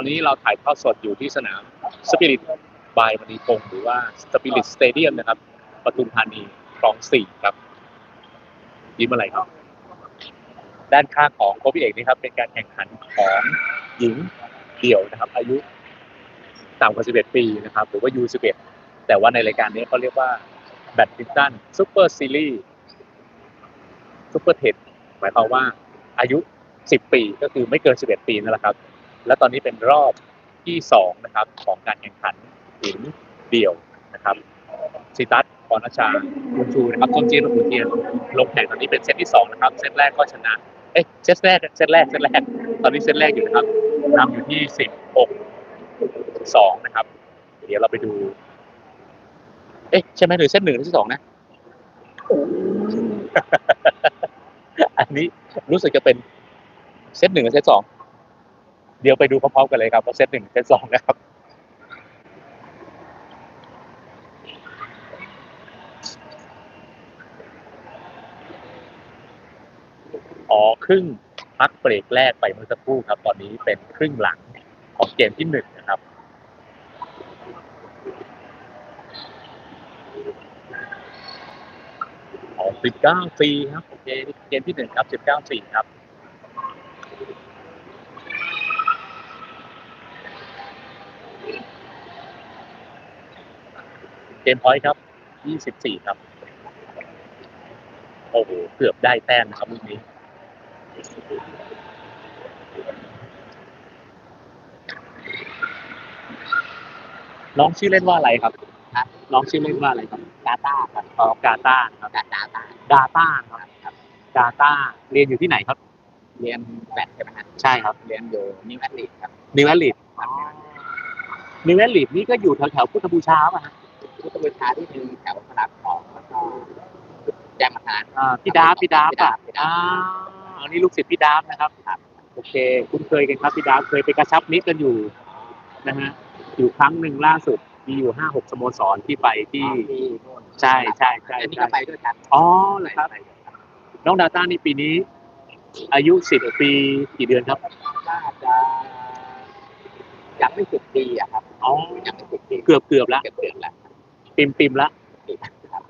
อนนี้เราถ่ายทอดสดอยู่ที่สนามสปิริตบายมณีพงศ์หรือว่าสปิริตสเตเดียมนะครับปทุมธานีคลองสี่ครับยิ้มอะไรครับ ด้านข้างของโคพี่เอกนี่ครับ เป็นการแข่งขันของหญิงเดี่ยวนะครับ อายุต่ำกว่า 11 ปีนะครับ หรือว่า U11 แต่ว่าในรายการนี้เขาเรียกว่าแบดมินตันซูเปอร์ซีรีส์ซูเปอร์เทนหมายความว่าอายุ 10 ปีก็คือไม่เกิน 11 ปีนั่นแหละครับ และตอนนี้เป็นรอบที่2นะครับของการแข่งขันหญิงเดี่ยวนะครับซิตัสปอนชาคุณชูนะครับต้นเจียนคุณเทียนลงแข่งตอนนี้เป็นเซตที่2นะครับเซตแรกก็ชนะเอ๊ะเซตแรกเซตแรกเซตแรก ตอนนี้เซตแรกอยู่นะครับนำอยู่ที่16 2นะครับ เดี๋ยวเราไปดู เอ๊ะใช่ไหมหรือเซตหนึ่งหรือเซตสองนะอันนี้รู้สึกจะเป็นเซตหนึ่งกับเซตสอง เดี๋ยวไปดูพร้อมๆกันเลยครับว่าเซตหนึ่งเซตสองนะครับอ๋อครึ่งพักเบรกแรกไปเมื่อสักครู่ครับ ตอนนี้เป็นครึ่งหลังของเกมที่หนึ่งนะครับอ๋อสิบเก้าฟรีครับ โอเค เกมที่หนึ่งครับสิบเก้าฟรีครับ เกมพอยต์ครับ24ครับ โอ้โห เกือบได้แต้มนะครับลูกนี้ น้องชื่อเล่นว่าอะไรครับครับน้องชื่อเล่นว่าอะไรครับดาต้าครับอ๋อกาตาครับดาดาต้าดาต้าครับครับดาต้าเรียนอยู่ที่ไหนครับ เรียนแบดใช่ไหมครับใช่ครับ เรียนอยู่นิวแอตลิตครับนิวแอลิดนิวแอลิดนี่ก็อยู่แถวๆพุทธบูชาป่ะฮะ พุทธบูชาที่หนึ่งแถวพระรามสองแล้วก็แจ้งมาทานอ่าพี่ดาบพี่ดาบพี่ดาอะบพี่ดาบอ่าอันนี้ลูกศิษย์พี่ดาบนะครับโอเค คุณเคยกันครับพี่ดาบเคยไปกระชับมิตรกันอยู่นะฮะอยู่ครั้งหนึ่งล่าสุดมีอยู่ห้าหกสโมสรที่ไปที่ ที่นู่นใช่ใช่ใช่อันนี้ใช่ก็ไปด้วยกันอ๋อเหรอครับ น้องดาต้านี่ปีนี้ อายุสิบปีกี่เดือนครับน่าจะยังไม่สิบปีอะครับอ๋อยังไม่สิบปีเกือบเกือบละเกือบเกือบแล้ว ปิมปิมละครับ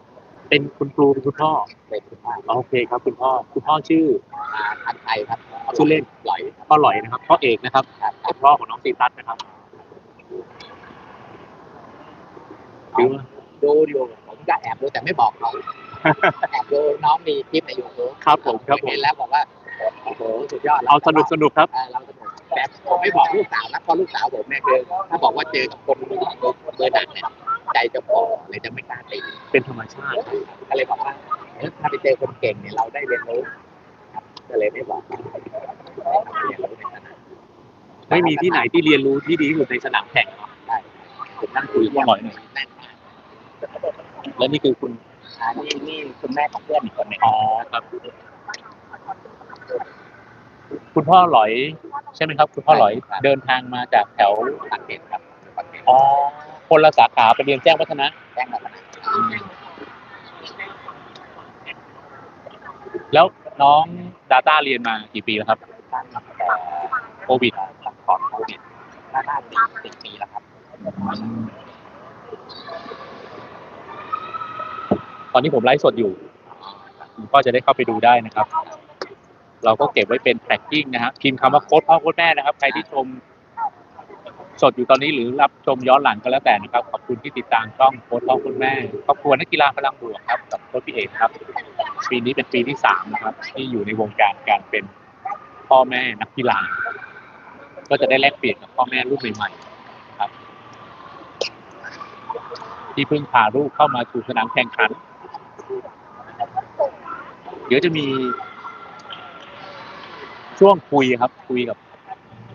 เป็นคุณครูเป็นคุณพ่อเป็นคุณพ่อโอเคครับ คุณพ่อคุณพ่อชื่อมาทันไทยครับชื่อเล่นหลอยครับพ่อหลอยนะครับพ่อเอกนะครับครับเป็นพ่อของน้องตีตัสนะครับถือว่าดูอยู่ผมก็แอบดูแต่ไม่บอกเขาแอบดูน้องมีคลิปในยูทูบครับผมครับผมเห็นแล้วบอกว่าโอ้โหสุดยอดแล้วเอาสนุกสนุกครับเออเราสนุกแต่ผมไม่บอกลูกสาวนะเพราะลูกสาวผมเนี่ยคือถ้าบอกว่าเจอกับคนเบอร์เบอร์หนักเนี่ย ใจจะพอเลยจะไม่กล้าตีเป็นธรรมชาติก็เลยบอกว่าเอ้ยถ้าไปเจอคนเก่งเนี่ยเราได้เรียนรู้ครับก็เลยไม่บอกให้เรียนรู้ในสนามไม่มีที่ไหนที่เรียนรู้ที่ดีที่สุดในสนามแข่งเนาะได้ผมนั่งคุยกับพ่อหลอยหน่อยแน่นมากและนี่คือคุณอ่านี่นี่คุณแม่ของเพื่อนอีกคนหนึงอ๋อครับ คุณพ่อหลอย ใช่ไหมครับ คุณพ่อหลอยเดินทางมาจากแถวปากเกร็ดครับปากเกร็ดอ๋อ คนละสาขาไปเรียนแจ้งวัฒนะ แจ้งวัฒนะแล้วน้องดาต้าเรียนมากี่ปีแล้วครับตั้งแต่โควิดก่อนโควิดน่าจะสิบปีแล้วครับ ตอนนี้ผมไลฟ์สดอยู่ก็จะได้เข้าไปดูได้นะครับ เราก็เก็บไว้เป็นแท็กกิ้งนะฮะพิมพ์คำว่าโค้ดพ่อโค้ดแม่นะครับ ใครที่ชม สดอยู่ตอนนี้หรือรับชมย้อนหลังก็แล้วแต่นะครับ ขอบคุณที่ติดตามช่องโค้ดพ่อค้ดแม่ครอบครัวนักกีฬาพลังบวกครับกับโค้ดพี่เอกครับ ปีนี้เป็นปีที่สามนะครับ ที่อยู่ในวงการการเป็นพ่อแม่นักกีฬา ก็จะได้แลกเปลี่ยนกับพ่อแม่รุ่นใหม่ๆครับ ที่เพิ่งพาลูกเข้ามาสู่สนามแข่งขัน เดี๋ยวจะมีช่วงคุยครับ คุยกับ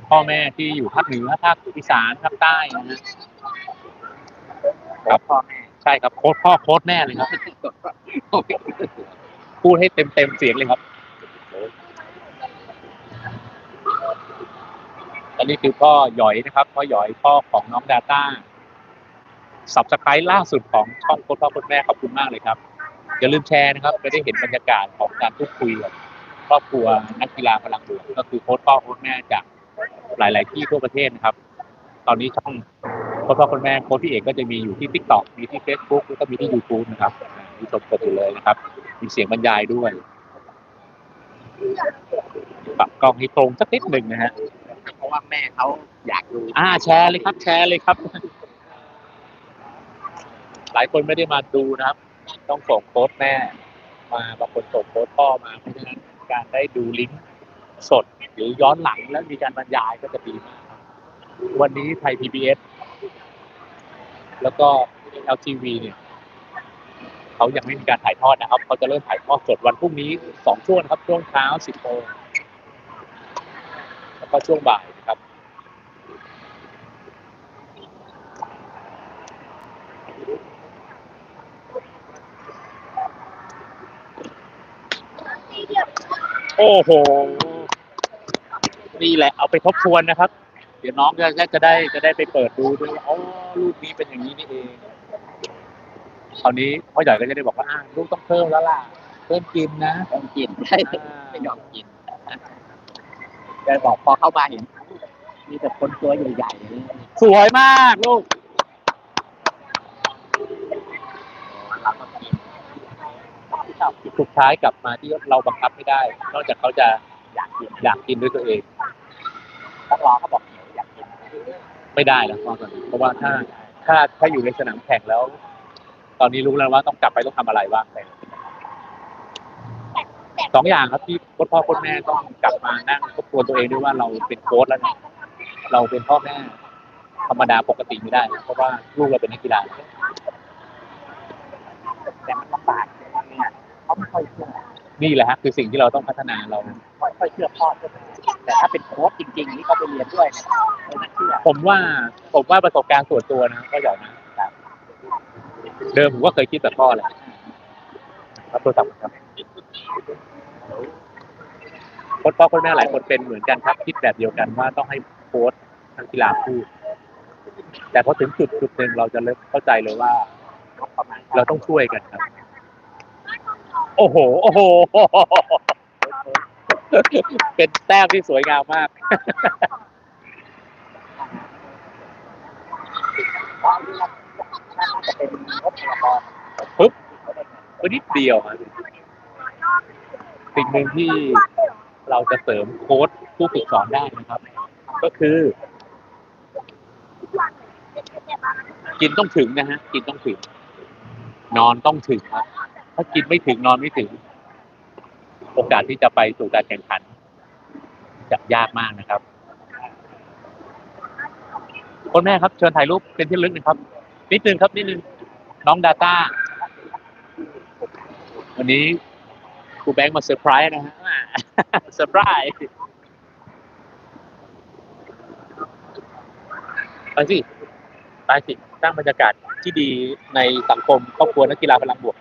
พ่อแม่ที่อยู่ภาคเหนือภาคอีสานภาคใต้นะฮะครับพ่อแม่ใช่ครับโค้ดพ่อโค้ดแม่เลยครับ พูดให้เต็มเต็มๆเสียงเลยครับอันนี้คือพ่อหยอยนะครับพ่อหยอยพ่อของน้องดาต้าสับสไครต์ล่าสุดของช่องโค้ดพ่อโค้ดแม่ขอบคุณมากเลยครับอย่าลืมแชร์นะครับจะได้เห็นบรรยากาศของการพูดคุยกับครอบครัวนักกีฬาพลังบวกก็คือโค้ดพ่อโค้ดแม่จาก หลาย ๆ ที่ทั่วประเทศนะครับ ตอนนี้ช่องพ่อพ่อคนแม่โค้ชพี่เอกก็จะมีอยู่ที่ t ิ k t o k มีที่ Facebook แล้วก็มีที่ YouTube นะครับที่ชมกันอยู่เลยนะครับ มีเสียงบรรยายด้วยปรับกล้องให้ตรงสักนิดหนึ่งนะฮะเพราะว่าแม่เขาอยากดูอ่าแชร์เลยครับ แชร์เลยครับ หลายคนไม่ได้มาดูนะครับ ต้องส่งโค้ดแม่ มาบางคนส่งโค้ดพ่อมาเพราะฉะนั้นการได้ดูลิงก์ สดหรือย้อนหลังแล้วมีการบรรยายก็จะดีมากวันนี้ไทย PBS แล้วก็ LTV เนี่ยเขายังไม่มีการถ่ายทอดนะครับ เขาจะเริ่มถ่ายทอดสดวันพรุ่งนี้สองช่วงนะครับ ช่วงเช้า10โมงแล้วก็ช่วงบ่ายนะครับ โอ้โห นี่แหละเอาไปทบทวนนะครับ เดี๋ยวน้องจะจะได้จะได้ไปเปิดดูด้วยว่าอ๋อรูปนี้เป็นอย่างนี้นี่เองคราวนี้พ่อใหญ่ก็จะได้บอกว่าอ่าลูกต้องเพิ่มแล้วล่ะเพิ่มกินนะต้องกินใช่อ่าไม่ยอมกินแกบอกพอเข้ามาเห็นมีแต่คนตัวใหญ่ๆเลยสวยมากลูกเราก็กินสุดท้ายกลับมาที่เราบังคับไม่ได้ นอกจากเขาจะ อยากกินอยากกินด้วยตัวเองต้องรอเขาบอกหิวอยากกินไม่ได้แล้วตอนนี้เพราะว่าถ้าถ้าถ้าอยู่ในสนามแข่งแล้ว ตอนนี้รู้แล้วว่าต้องกลับไปต้องทำอะไรบ้างสองอย่างครับที่พ่อพ่อคุณแม่ต้องกลับมานั่งทบทวนตัวเองด้วยว่าเราเป็นโค้ชแล้วนะเราเป็นพ่อแม่ธรรมดาปกติไม่ได้ เพราะว่าลูกเราเป็นนักกีฬาแต่มันลำบากเนี่ยเขาไม่ค่อยเชื่อนี่แหละฮะคือสิ่งที่เราต้องพัฒนาเรา ค่อยเชื่อพ่อเชื่อแม่แต่ถ้าเป็นโค้ชจริงๆ นี่เขาไปเรียนด้วยนี่ยเขาจะเชื่อผมว่าผมว่าประสบการณ์ส่วนตัวนะก็อย่างนะเดิมผมก็เคยคิดแบบพ่อแหละรับโทรศัพท์ครับคนพ่อคนแม่หลายคนเป็นเหมือนกันครับคิดแบบเดียวกันว่าต้องให้โค้ชนักกีฬาพูดแต่พอถึงจุดจุดหนึ่งเราจะเริ่มเข้าใจเลยว่า เราต้องช่วยกันครับ โอ้โห โอ้โห เป็นแต้มที่สวยงามมาก ปึ๊บตัวนิดเดียวสิ่งหนึ่งที่เราจะเสริมโค้ดผู้ฝึกสอนได้นะครับ ก็คือ กินต้องถึงนะฮะ กินต้องถึง นอนต้องถึงครับถ้ากินไม่ถึงนอนไม่ถึง โอกาสที่จะไปสู่การแข่งขัน จะยากมากนะครับ คนแม่ครับ เชิญถ่ายรูปเป็นที่ระลึกหนะครับ นิดนึงครับนิดนึงน้องดาต้าวันนี้ครูแบงค์มาเซอร์ไพรส์นะฮะเซอร์ไพรส์ไปสิไปสิสร้างบรรยากาศที่ดีในสังคมครอบครัวนักกีฬาพลังบวก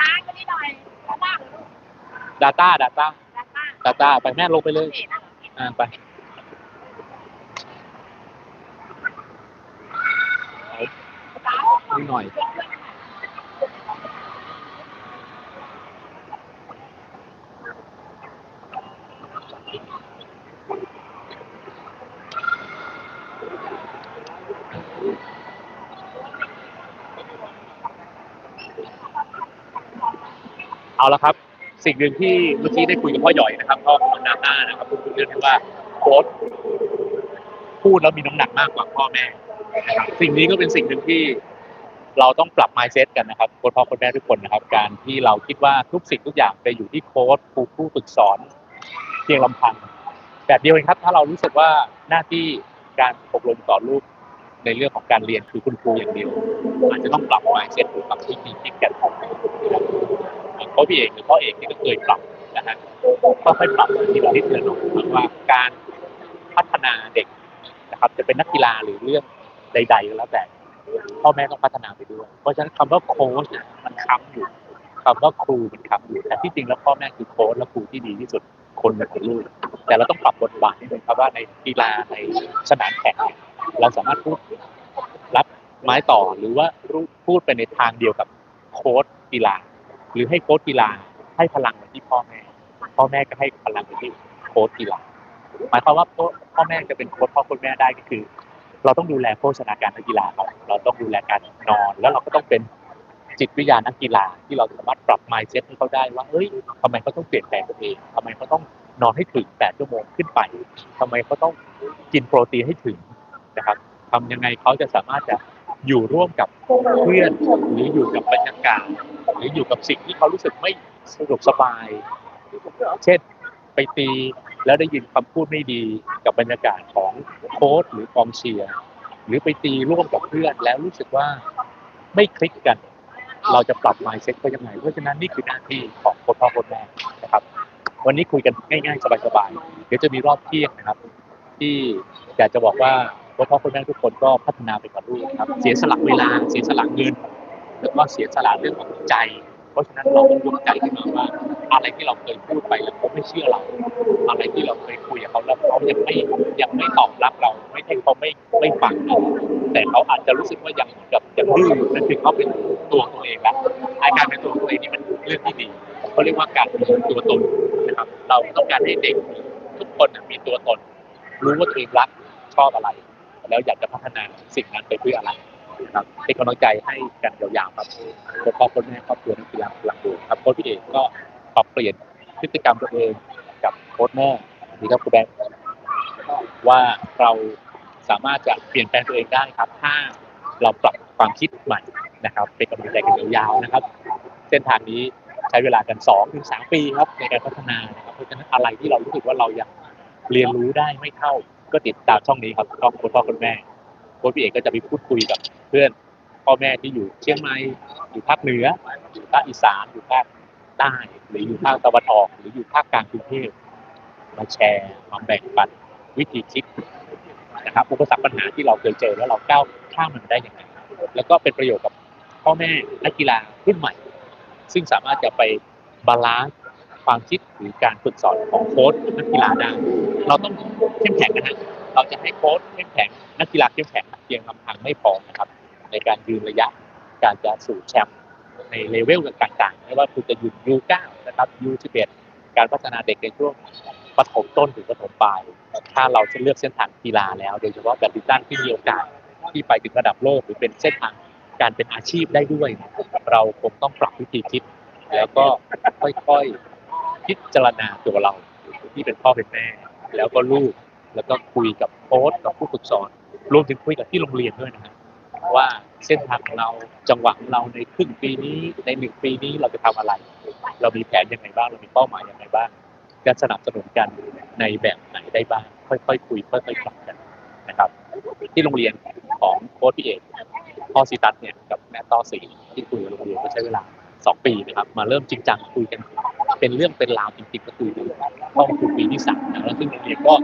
ร้านก็นิดหน่อยบ้าง Data Data ด้านบ้าง Data ไปแม่ลงไปเลยเห็นนะอ่าไปนิดหน่อยเอาละครับ สิ่งหนึ่งที่เมื่อกี้ได้คุยกับพ่อหย่อยนะครับพ่อของนาต้านะครับพูดเรื่องที่ว่าโค้ชพูดแล้วมีน้ำหนักมากกว่าพ่อแม่นะครับสิ่งนี้ก็เป็นสิ่งหนึ่งที่เราต้องปรับ mindset กันนะครับค้ชพ่อค้ชแม่ทุกคนนะครับ การที่เราคิดว่าทุกสิ่งทุกอย่างไปอยู่ที่โค้ชครูผู้ฝึกสอนเพียงลำพัง แบบเดียวกันครับ ถ้าเรารู้สึกว่าหน้าที่การอบรมสอนลูกในเรื่องของการเรียนคือคุณครูอย่างเดียวอาจจะต้องปรับ mindset หรือปรับที่คิดกันนะครับ เพราะพี่เอกหรือพ่อเอกนี่ก็เคยปรับนะฮะก็ค่อยปรับทีละนิดทีละหน่อยว่าการพัฒนาเด็กนะครับ จะเป็นนักกีฬาหรือเรื่องใดๆก็แล้วแต่พ่อแม่ต้องพัฒนาไปด้วย เพราะฉะนั้นคำว่าโค้ชมันค้ำอยู่คำว่าครูมันค้ำอยู่ แต่ที่จริงแล้วพ่อแม่คือโค้ชและครูที่ดีที่สุดคนหนึ่งของลูก แต่เราต้องปรับบทบาทนิดนึงครับว่าในกีฬาในสนามแข่งเราสามารถพูดรับไม้ต่อหรือว่าพูดไปในทางเดียวกับโค้ชกีฬา หรือให้โค้ชกีฬาให้พลังไปที่พ่อแม่ พ่อแม่ก็ให้พลังไปที่โค้ชกีฬาหมายความว่าพ่อแม่จะเป็นโค้ชพ่อค้ชแม่ได้ก็คือ เราต้องดูแลโภชนาการนักกีฬาครับเราต้องดูแลการนอน แล้วเราก็ต้องเป็นจิตวิทยานักกีฬาที่เราสามารถปรับ mindset ให้เขาได้ว่าเฮ้ยทำไมเขาต้องเปลี่ยนแปลงตัวเองทำไมเขาต้องนอนให้ถึง 8 ชั่วโมงขึ้นไปทำไมเขาต้องกินโปรตีนให้ถึงนะครับทำยังไงเขาจะสามารถจะอยู่ร่วมกับเพื่อนหรืออยู่กับบรรยากาศ หรืออยู่กับสิ่งที่เขารู้สึกไม่สะดวกสบาย เช่นไปตีแล้วได้ยินคำพูดไม่ดีกับบรรยากาศของโค้ชหรือกองเชียร์หรือไปตีร่วมกับเพื่อนแล้วรู้สึกว่าไม่คลิกกัน เราจะปรับ mindset เขายังไงเพราะฉะนั้นนี่คือหน้าที่ของค้ชพ่อค้ชแม่นะครับ วันนี้คุยกันง่ายๆสบายๆเดี๋ยวจะมีรอบเที่ยงนะครับ ที่อยากจะบอกว่าค้ชพ่อค้ชแม่ทุกคนก็พัฒนาไปกับลูกนะครับ เสียสละเวลาเสียสละเงิน แล้วก็เสียสละเรื่องของใจ เพราะฉะนั้นเราต้องยกใจขึ้นมาว่า อะไรที่เราเคยพูดไปแล้วเขาไม่เชื่อเรา อะไรที่เราเคยคุยกับเขาแล้วเขายังไม่ยังไม่ตอบรับเรา ไม่ใช่เขาไม่ไม่ฟังเราแต่เขาอาจจะรู้สึกว่ายังกับยังดื้ออยู่นั่นคือเขาเป็นตัวตัวเองละอาการเป็นตัวตัวเองนี่มันเรื่องที่ดีเขาเรียกว่าการมีตัวตนนะครับ เราต้องการให้เด็กทุกคนมีตัวตน รู้ว่าตัวเองรักชอบอะไร แล้วอยากจะพัฒนาสิ่งนั้นไปเพื่ออะไร ครับเป็นกำลังใจให้กันยาวๆครับคนพ่อคนแม่ครอบครัวนักกีฬาพลังดูครับโค้ชพี่เอกก็ปรับเปลี่ยนพฤติกรรมตัวเองกับโค้ชแม่หรือกับครูแบงค์ว่าเราสามารถจะเปลี่ยนแปลงตัวเองได้ครับ ถ้าเราปรับความคิดใหม่นะครับ เป็นกำลังใจกันยาวๆนะครับ เส้นทางนี้ใช้เวลากัน2ถึง3ปีครับในการพัฒนานะครับเพราะฉะนั้นอะไรที่เรารู้สึกว่าเรายังเรียนรู้ได้ไม่เท่า ก็ติดตามช่องนี้ครับช่องคุณพ่อคุณแม่ โค้ชพี่เอกก็จะไปพูดคุยกับเพื่อนพ่อแม่ที่อยู่เชียงใหม่อยู่ภาคเหนืออยู่ภาคอีสานอยู่ภาคใต้หรืออยู่ภาคตะวันออก หรืออยู่ภาคกลางกรุงเทพมาแชร์มาแบ่งปันวิธีคิดนะครับอุปสรรคปัญหาที่เราเคยเจอแล้วเราก้าวข้ามมันได้ยังไงแล้วก็เป็นประโยชน์กับพ่อแม่นักกีฬารุ่นใหม่ ซึ่งสามารถจะไปบาลานซ์ความคิดหรือการฝึกสอนของโค้ชนักกีฬาได้เราต้องเข้มแข็งนะฮะ เราจะให้โค้ชเข้มแข็งนักกีฬาเข้มแข็งเพียงลำพังไม่พอนะครับ ในการยืนระยะการจะสู่แชมป์ในเลเวลต่างๆไม่ว่าคุณจะอยู่ U9 นะครับ U11 การพัฒนาเด็กในช่วงปฐมต้นถึงปฐมปลาย ถ้าเราจะเลือกเส้นทางกีฬาแล้ว โดยเฉพาะแบดมินตันที่มีโอกาสที่ไปถึงระดับโลกหรือเป็นเส้นทางการเป็นอาชีพได้ด้วย เราคงต้องปรับวิธีคิด แล้วก็ค่อยๆพิจารณาตัวเราที่เป็นพ่อเป็นแม่ แล้วก็ลูก แล้วก็คุยกับโค้ชกับผู้ฝึกสอนรวมถึงคุยกับที่โรงเรียนด้วยนะครับว่าเส้นทางของเราจังหวะของเราในครึ่งปีนี้ในหนึ่งปีนี้เราจะทำอะไร เรามีแผนยังไงบ้างเรามีเป้าหมายยังไงบ้างจะสนับสนุนกันในแบบไหนได้บ้างค่อยๆคุยค่อยๆปรับกันนะครับ ที่โรงเรียนของโค้ชพี่เอกพ่อซีตัสเนี่ยกับแม่ต้อสีที่คุยกับโรงเรียนก็ใช้เวลาสองปีนะครับ มาเริ่มจริงจังคุยกัน เป็นเรื่องเป็นราวจริงๆก็คือต้องคือปีที่สามนะแล้วซึ่งโรงเรียนก็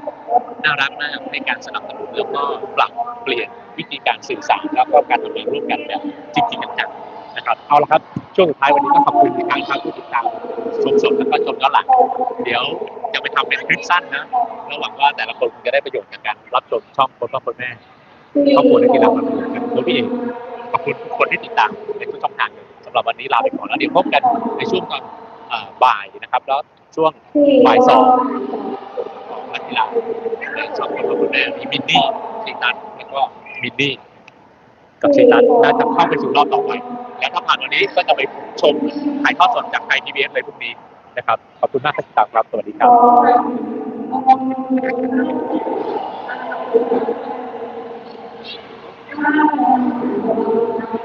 น่ารักมากในการสนับสนุนแล้วก็ปรับเปลี่ยนวิธีการสื่อสารแล้วก็การทำงานร่วมกันแบบจริงๆจังๆนะครับเอาละครับช่วงสุดท้ายวันนี้ก็ขอบคุณอีกครั้งครับที่ติดตามชมสดแล้วก็ชมย้อนหลังเดี๋ยวจะไปทำเป็นคลิปสั้นนะแล้วหวังว่าแต่ละคนจะได้ประโยชน์จากการรับชมช่องคนพ่อคนแม่ครอบครัวนักกีฬาคนอื่นกันโดยพี่เองขอบคุณทุกคนที่ติดตามในทุกช่องทางสำหรับวันนี้ลาไปก่อนแล้วเดี๋ยวพบกันในช่วงตอนอ่า บ่ายนะครับแล้วช่วงบ่ายสองของนักกีฬาในช่องคนพ่อคนแม่มีมินนี่ซีตันแล้วก็มินนี่กับซีตันน่าจะเข้าไปสู่รอบต่อไป แล้วถ้าผ่านวันนี้ก็จะไปชมถ่ายทอดสดจากไทยทีวีเอสเลยพรุ่งนี้นะครับขอบคุณมากที่ติดตามครับสวัสดีครับ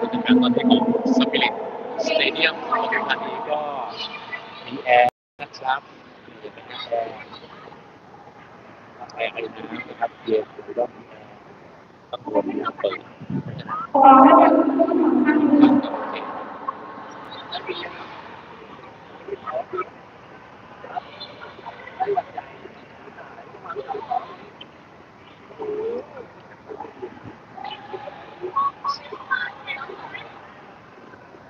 กิจกรรมตอนที่ของสปิริตสเตเดียมของปทุมธานีก็ BN นะครับเดี๋ยวนะแอร์แอร์อะไรนะครับเดี๋ยวต้องต้องรวมนะเปิดนะครับ